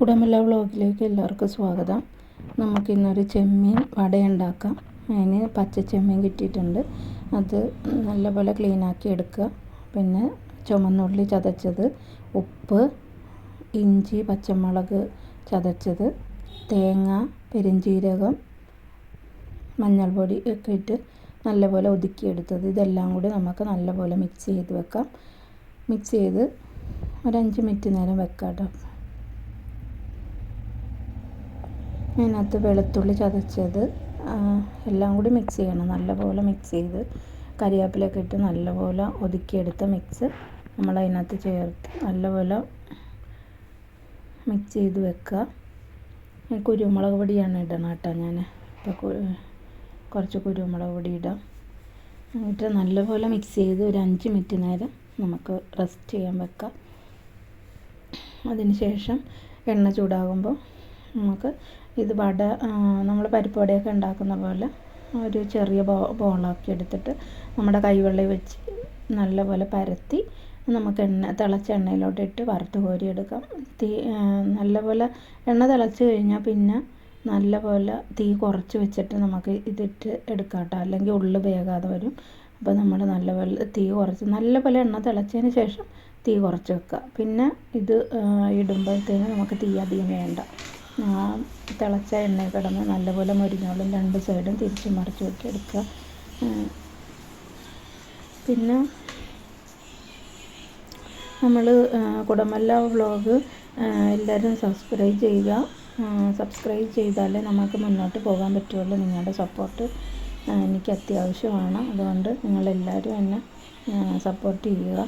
കുടമല്ല വ്ളോഗിലേക്ക് എല്ലാവർക്കും സ്വാഗതം. നമുക്കിന്നൊരു ചെമ്മീൻ വട ഉണ്ടാക്കാം അതിന് പച്ച ചെമ്മീൻ കിട്ടിയിട്ടുണ്ട്. അത് നല്ലപോലെ ക്ലീനാക്കി എടുക്കുക. പിന്നെ ചുമന്നുള്ളി ചതച്ചത് ഉപ്പ് ഇഞ്ചി പച്ചമുളക് ചതച്ചത് തേങ്ങ പെരിഞ്ജീരകം മഞ്ഞൾപ്പൊടി ഒക്കെ ഇട്ട് നല്ലപോലെ ഒതുക്കിയെടുത്തത് ഇതെല്ലാം കൂടി നമുക്ക് നല്ലപോലെ മിക്സ് ചെയ്ത് വെക്കാം. മിക്സ് ചെയ്ത് ഒരു അഞ്ച് മിനിറ്റ് നേരം വെക്കാം കേട്ടോ അതിനകത്ത് വെളുത്തുള്ളി ചതച്ചത്. എല്ലാം കൂടി മിക്സ് ചെയ്യണം. നല്ലപോലെ മിക്സ് ചെയ്ത് കറിവേപ്പിലൊക്കെ ഇട്ട് നല്ലപോലെ ഒതുക്കിയെടുത്ത മിക്സ് നമ്മൾ അതിനകത്ത് ചേർത്ത് നല്ലപോലെ മിക്സ് ചെയ്ത് വെക്കുക. കുരുമുളക് പൊടിയാണ് ഇടണം കേട്ടോ ഞാൻ. ഇപ്പോൾ കുറച്ച് കുരുമുളക് പൊടി ഇടാം. എന്നിട്ട് നല്ലപോലെ മിക്സ് ചെയ്ത് ഒരു അഞ്ച് മിനിറ്റ് നേരം നമുക്ക് റെസ്റ്റ് ചെയ്യാൻ വെക്കാം. അതിന് ശേഷം എണ്ണ ചൂടാകുമ്പോൾ നമുക്ക് ഇത് വട നമ്മൾ പരിപ്പ് വടയൊക്കെ ഉണ്ടാക്കുന്ന പോലെ ഒരു ചെറിയ ബോ ബോളാക്കി എടുത്തിട്ട് നമ്മുടെ കൈവെള്ളി വെച്ച് നല്ലപോലെ പരത്തി നമുക്ക് എണ്ണ തിളച്ച എണ്ണയിലോട്ട് ഇട്ട് വറുത്ത് കോരിയെടുക്കാം തീ നല്ലപോലെ എണ്ണ തിളച്ച് കഴിഞ്ഞാൽ പിന്നെ നല്ലപോലെ തീ കുറച്ച് വെച്ചിട്ട് നമുക്ക് ഇതിട്ട് എടുക്കാം കേട്ടോ. അല്ലെങ്കിൽ ഉള്ളു വേകാതെ വരും. അപ്പോൾ നമ്മൾ നല്ലപോലെ തീ കുറച്ച് നല്ലപോലെ എണ്ണ തിളച്ചതിന് ശേഷം തീ കുറച്ച് വെക്കുക. പിന്നെ ഇത് ഇടുമ്പോഴത്തേന് നമുക്ക് തീ അധികം വേണ്ട. തിളച്ച എണ്ണയിൽ കിടന്ന് നല്ലപോലെ മുരിഞ്ഞോളും രണ്ട് സൈഡും തിരിച്ച് മറിച്ച് വെക്കി എടുക്കുക. പിന്നെ നമ്മൾ കുടമല്ല വ്ളോഗ് എല്ലാവരും സബ്സ്ക്രൈബ് ചെയ്യുക. സബ്സ്ക്രൈബ് ചെയ്താലേ നമുക്ക് മുന്നോട്ട് പോകാൻ പറ്റുള്ളൂ. നിങ്ങളുടെ സപ്പോർട്ട് എനിക്ക് അത്യാവശ്യമാണ്. അതുകൊണ്ട് നിങ്ങളെല്ലാവരും എന്നെ സപ്പോർട്ട് ചെയ്യുക.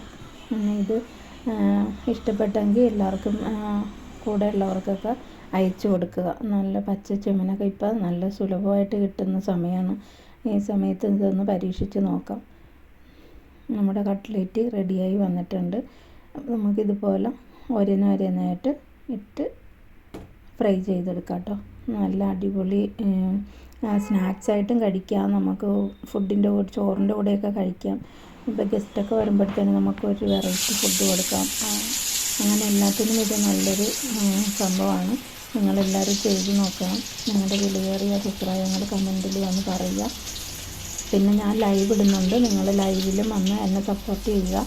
പിന്നെ ഇത് ഇഷ്ടപ്പെട്ടെങ്കിൽ എല്ലാവർക്കും കൂടെ ഉള്ളവർക്കൊക്കെ അയച്ചു കൊടുക്കുക. നല്ല പച്ച ചെമ്മീനൊക്കെ ഇപ്പം നല്ല സുലഭമായിട്ട് കിട്ടുന്ന സമയമാണ് ഈ സമയത്ത് ഇതൊന്ന് പരീക്ഷിച്ച് നോക്കാം. നമ്മുടെ കട്ട്ലേറ്റ് റെഡിയായി വന്നിട്ടുണ്ട്. നമുക്കിതുപോലെ ഓരോന്നോരോന്നായിട്ട് ഇട്ട് ഫ്രൈ ചെയ്തെടുക്കാം കേട്ടോ. നല്ല അടിപൊളി സ്നാക്സ് ആയിട്ടും കഴിക്കാം. നമുക്ക് ഫുഡിന്റെ കൂടെ ചോറിന്റെ കൂടെയൊക്കെ കഴിക്കാം. ഇപ്പോൾ ഗസ്റ്റൊക്കെ വരുമ്പോഴത്തേനും നമുക്കൊരു വെറൈറ്റി ഫുഡ് കൊടുക്കാം. അങ്ങനെ എല്ലാത്തിനും ഇത് നല്ലൊരു സംഭവമാണ്. നിങ്ങളെല്ലാവരും ചെയ്ത് നോക്കണം. നിങ്ങളുടെ വിലയേറിയ അഭിപ്രായങ്ങൾ കമന്റിൽ വന്ന് പറയുക. പിന്നെ ഞാൻ ലൈവ് ഇടുന്നുണ്ട്. നിങ്ങൾ ലൈവിലും വന്ന് എന്നെ സപ്പോർട്ട് ചെയ്യുക.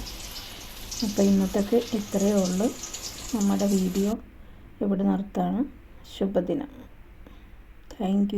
അപ്പോൾ ഇന്നത്തേക്ക് ഇത്രയേ ഉള്ളൂ. നമ്മുടെ വീഡിയോ ഇവിടെ നിർത്താണ് ശുഭദിനം. താങ്ക്